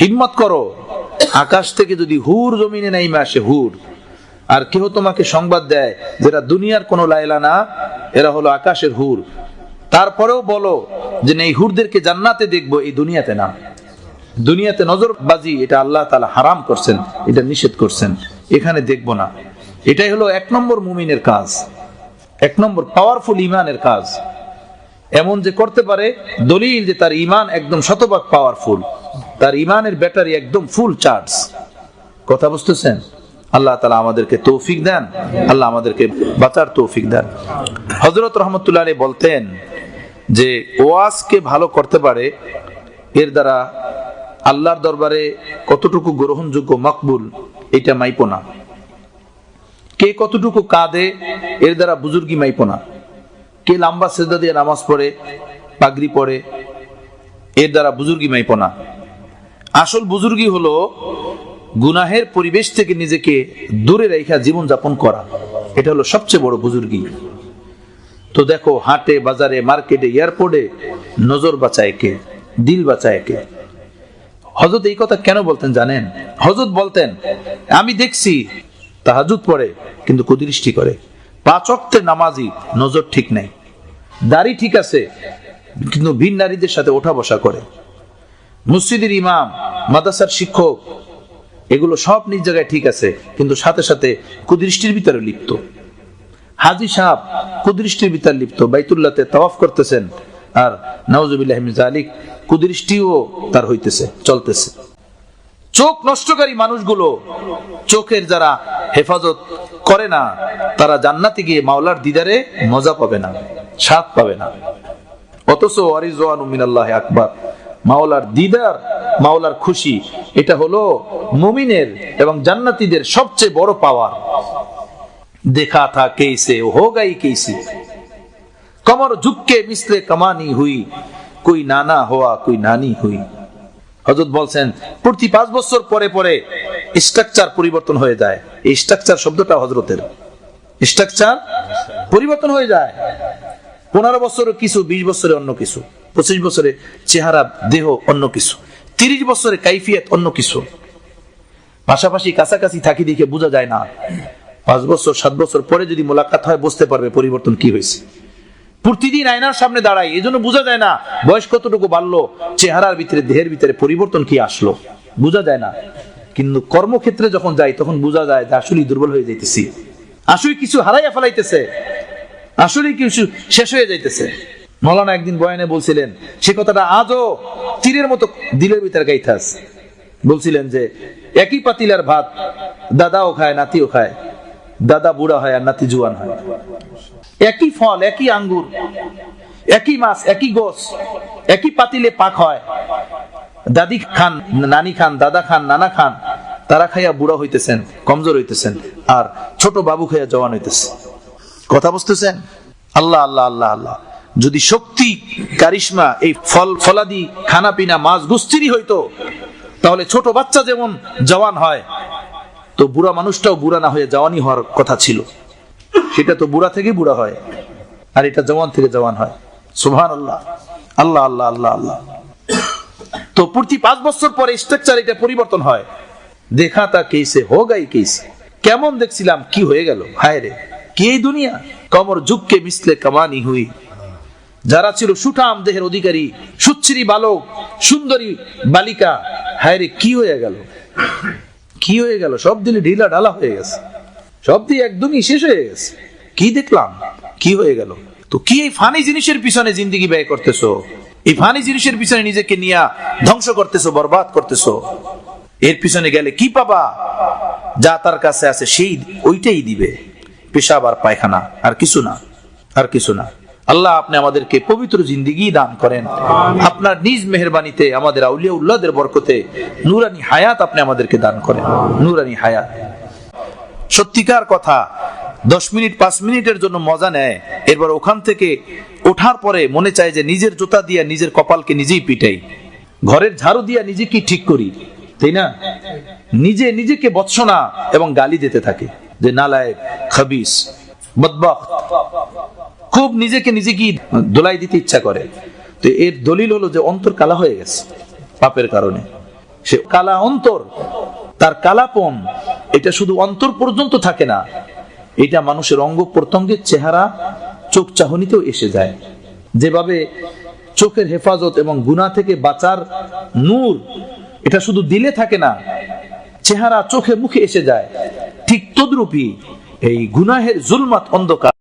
হিম্মত করো, আকাশ থেকে যদি হুর জমিনে নাইমে আসে, হুর। আর কেহ তোমাকে সংবাদ দেয় যেটা দুনিয়ার কোনো লাইলা না, এরা হলো আকাশের হুর। তারপরেও বলো যে, এই হুরদেরকে জান্নাতে দেখব, এই দুনিয়াতে না। দুনিয়াতে নজরবাজি, এটা আল্লাহ তালা হারাম করছেন, এটা নিষেধ করছেন। এখানে দেখব না। এটাই হলো এক নম্বর মুমিনের কাজ, এক নম্বর পাওয়ারফুল ইমানের কাজ। এমন যে করতে পারে, দলিল যে তার ইমান একদম শতভাগ পাওয়ারফুল তার ইমানের ব্যাটারি একদম ফুল চার্জ কথা বুঝতেছেন? আল্লাহ তালা আমাদেরকে তৌফিক দেন, আল্লাহ আমাদেরকে বাঁচার তৌফিক দেন। হজরত রহমতুল্লাহ আলী বলতেন যে, ওয়াজকে ভালো করতে পারে, এর দ্বারা আল্লাহর দরবারে কতটুকু গ্রহণযোগ্য মকবুল, এটা মাইপো না। কে কতটুকু কাঁদে, এর দ্বারা বুজুর্গি মাইপো না। কে লম্বা সেজদা দিয়ে নামাজ পড়ে, পাগড়ি পড়ে, এর দ্বারা বুজুর্গি মাইপো না। আসল বুজুর্গি হলো গুনাহের পরিবেশ থেকে নিজেকে দূরে রেখা জীবন যাপন করা। এটা হলো সবচেয়ে বড় বুজুর্গি। তো দেখো, হাটে, বাজারে, মার্কেটে, এয়ারপোর্টে নজর বাঁচায় কে? দিল বাঁচায় কে? হজরত এই কথা কেন বলতেন জানেন? হজরত বলতেন, আমি দেখছি, তাহাজুদ পড়ে, কিন্তু কুদৃষ্টি করে। পাঁচ অক্টের নামাজি নজর ঠিক নেই। দাড়ি ঠিক আছে, কিন্তু ভিন নারীদের সাথে ওঠা বসা করে। মসজিদের ইমাম, মাদ্রাসার শিক্ষক, এগুলো সব নিজ জায়গায় ঠিক আছে, কিন্তু সাথে সাথে কুদৃষ্টির ভিতরে লিপ্ত। হাজি সাহেব কুদৃষ্টির ভিতরে লিপ্ত বাইতুল্লাতে তাওয়াফ করতেছেন, আর জালিক কুদৃষ্টিও তার হইতেছে, চলতেছে। চোখ নষ্টকারী মানুষগুলো চোখের যারা হেফাজত করে না, তারা জান্নাতে গিয়ে মাওলার দিদারে মজা পাবে না, স্বাদ পাবে না। অথচ অরিজওয়ান মিনাল্লাহ আকবার। মাওলার দিদার, মাওলার খুশি। এটা হলো মুমিনের এবং জান্নাতিদের সবচেয়ে বড় পাওয়ার। দেখা থা কেসে হোগাই কেসে কমর ঝুককে মিশলে কামানি হুই, কুই নানা হওয়া কুই নানি হুই। হজরত বলছেন, প্রতি পাঁচ বছর পরে পরে স্ট্রাকচার পরিবর্তন হয়ে যায়। এই স্ট্রাকচার শব্দটা হজরতের স্ট্রাকচার পরিবর্তন হয়ে যায়। পনেরো বছর কিছু, বিশ বছরে অন্য কিছু। পঁচিশ বছরে চেহারা, দেহ অন্য কিছু। তিরিশ বছরে কাইফিয়াত অন্য কিছু। পাশাপাশি কাছাকাছি থাকি দেখে বোঝা যায় না। পাঁচ বছর, সাত বছর পরে যদি মোলাকাত হয়, বুঝতে পারবে পরিবর্তন কি হয়েছে। প্রতিদিন আয়নার সামনে দাঁড়াই এই জন্য বোঝা যায় না বয়স কতটুকু বাড়লো, চেহারার ভিতরে, দেহের ভিতরে পরিবর্তন কি আসলো। বোঝা যায় না। কিন্তু কর্মক্ষেত্রে যখন যাই, তখন বোঝা যায় যে আসলেই দুর্বল হয়ে যাইতেছি। আসলে কিছু হারাইয়া ফেলাইতেছে। আসলে কিছু শেষ হয়ে যাইতেছে। মৌলানা একদিন বয়ানে বলছিলেন, সে কথাটা আজও তীরের মতো দিলের ভিতরে গাইথাস বলছিলেন যে, একই পাতিলার ভাত দাদাও খায়, নাতিও খায়। দাদা বুড়া হয় আর নাতি জুয়ান হয়। একই ফল, একই আঙ্গুর, একই মাছ, একই গোস একই পাতিলে পাক হয়। দাদি খান, নানি খান, দাদা খান, নানা খান, তারা খাইয়া বুড়া হইতেছেন, কমজোর হইতেছেন, আর ছোট বাবু খাইয়া জওয়ান হইতেছে। কথা বুঝতেছেন? আল্লাহ আল্লাহ আল্লাহ আল্লাহ। যদি শক্তি, কারিশমা, এই ফল, ফলাদি খানা পিনা মাছ গুস্তিরই হইতো, তাহলে ছোট বাচ্চা যেমন জওয়ান হয়, তো বুড়া মানুষটাও বুড়া না হয়ে জওয়ানি হওয়ার কথা ছিল। সেটা তো বুড়া থেকে বুড়া হয়, আর এটা জওয়ান থেকে জওয়ান হয়। সুবহান আল্লাহ আল্লাহ আল্লাহ আল্লাহ। আল্লাহ তো প্রতি পাঁচ বছর পরে স্ট্রাকচার এটা পরিবর্তন হয়। দেখা তা কেসে, হো গাই কেসে। কেমন দেখছিলাম, কি হয়ে গেল? হায় রে, কি দুনিয়া? কমর যুগকে মিসলে কামানি হুই। যারা ছিল সুঠাম দেহের অধিকারী, সুচ্ছিরি বালক, সুন্দরী বালিকা হায় রে কি হয়ে গেল? কি হয়ে গেল? সব দিলে ঢিলা ঢালা হয়ে গেছে। সব দিয়ে একদমই শেষ হয়ে গেছে। কি দেখলাম? কি হয়ে গেল? তো কি এই ফানি জিনিসের পিছনে জিন্দিগি ব্যয় করতেছো? এই ফানি জিনিসের পিছনে নিজেকে নিয়ে ধ্বংস করতেছো, বরবাদ করতেছো। এর পিছনে গেলে কি পাবা? যা তার কাছে আছে, সেই ওইটাই দিবে। পেশাব আর পায়খানা, আর কিছু না, আর কিছু না। আল্লাহ আপনি আমাদেরকে পবিত্র জিন্দিগি দান করেন। আপনার নিজ মেহরবানিতে আমাদের আউলিয়া উল্লাদের বরকতে নুরানি হায়াত আপনি আমাদেরকে দান করেন। নুরানি হায়াত। সত্যিকার কথা দশ মিনিট পাঁচ মিনিটের জন্য মজা নেয়। এরপর ওখান থেকে ওঠার পরে মনে চায় যে নিজের জুতা দিয়া নিজের কপালকে নিজেই পিটাই। ঘরের ঝাড়ু দিয়া নিজেকে ঠিক করি? তাই না? নিজে নিজেকে বৎসনা এবং গালি দিতে থাকে। যে নালায় খাবিস বদবাক খুব নিজেকে নিজে কি দোলাই দিতে ইচ্ছা করে। তো এর দলিল হলো যে অন্তর কালা হয়ে গেছে পাপের কারণে। সে কালা অন্তর, তার কালাপন, এটা শুধু অন্তর পর্যন্ত থাকে না, এটা মানুষের অঙ্গ প্রত্যঙ্গের চেহারা চোখ চাহনিতেও এসে যায়। যেভাবে চোখের হেফাজত এবং গুণা থেকে বাঁচার নূর, এটা শুধু দিলে থাকে না, চেহারা চোখে মুখে এসে যায়। ঠিক তদ্রূপী এই গুনাহের জুলমাত অন্ধকার।